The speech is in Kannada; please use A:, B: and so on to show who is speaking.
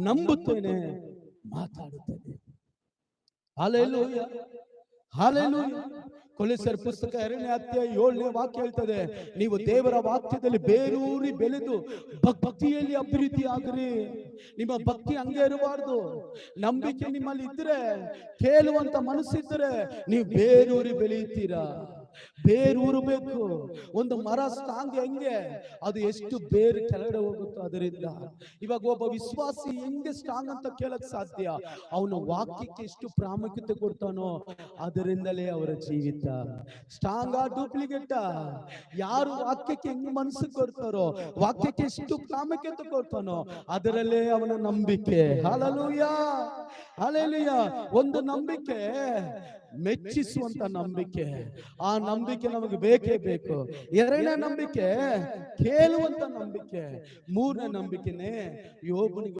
A: ನಂಬುತ್ತೇನೆ, ಮಾತಾಡುತ್ತೇನೆ. Hallelujah hallelujah. ಕೊಲೆಸರ್ ಪುಸ್ತಕ ಎರಡನೇ ಅಧ್ಯಾಯ ಏಳನೇ ವಾಕ್ಯ ಹೇಳ್ತದೆ, ನೀವು ದೇವರ ವಾಕ್ಯದಲ್ಲಿ ಬೇರೂರಿ ಬೆಳೆದು ಭಕ್- ಭಕ್ತಿಯಲ್ಲಿ ಅಭಿವೃದ್ಧಿ ಆಗ್ರಿ ನಿಮ್ಮ ಭಕ್ತಿ ಹಂಗೆ ಇರಬಾರ್ದು ನಂಬಿಕೆ ನಿಮ್ಮಲ್ಲಿ ಇದ್ರೆ ಕೇಳುವಂತ ಮನಸ್ಸಿದ್ರೆ ನೀವು ಬೇರೂರಿ ಬೆಳೆಯುತ್ತೀರಾ? ಬೇರೂರಬೇಕು ಒಂದು ಮರ ಸ್ಟ್ರಾಂಗ್ ಹೆಂಗೆ? ಅದು ಎಷ್ಟು ಬೇರು ಕೆಳಗಡೆ ಹೋಗುತ್ತೋ ಅದರಿಂದ. ಇವಾಗ ಒಬ್ಬ ವಿಶ್ವಾಸಿ ಹೆಂಗೆ ಸ್ಟ್ರಾಂಗ್ ಅಂತ ಕೇಳಕ್ ಸಾಧ್ಯ? ಅವನು ವಾಕ್ಯಕ್ಕೆ ಎಷ್ಟು ಪ್ರಾಮುಖ್ಯತೆ ಕೊಡ್ತಾನೋ ಅದರಿಂದಲೇ ಅವರ ಜೀವಿತ. ಸ್ಟ್ರಾಂಗ್ ಆ ಡೂಪ್ಲಿಕೇಟ ಯಾರು ವಾಕ್ಯಕ್ಕೆ ಹೆಂಗ್ ಮನಸ್ಸು ಕೊಡ್ತಾರೋ ವಾಕ್ಯಕ್ಕೆ ಎಷ್ಟು ಪ್ರಾಮುಖ್ಯತೆ ಕೊಡ್ತಾನೋ ಅದರಲ್ಲೇ ಅವನ ನಂಬಿಕೆ. ಹಾಲಲೂಯ ಹಾಲೆಲೂಯ ಒಂದು ನಂಬಿಕೆ, ಮೆಚ್ಚಿಸುವಂತ ನಂಬಿಕೆ. ಆ ನಂಬಿಕೆ ನಮಗೆ ಬೇಕೇ ಬೇಕು. ಎರಡನೇ ನಂಬಿಕೆ, ಕೇಳುವಂತ ನಂಬಿಕೆ. ಮೂರನೇ ನಂಬಿಕೆನೇ ಯೋಬನಿಗೆ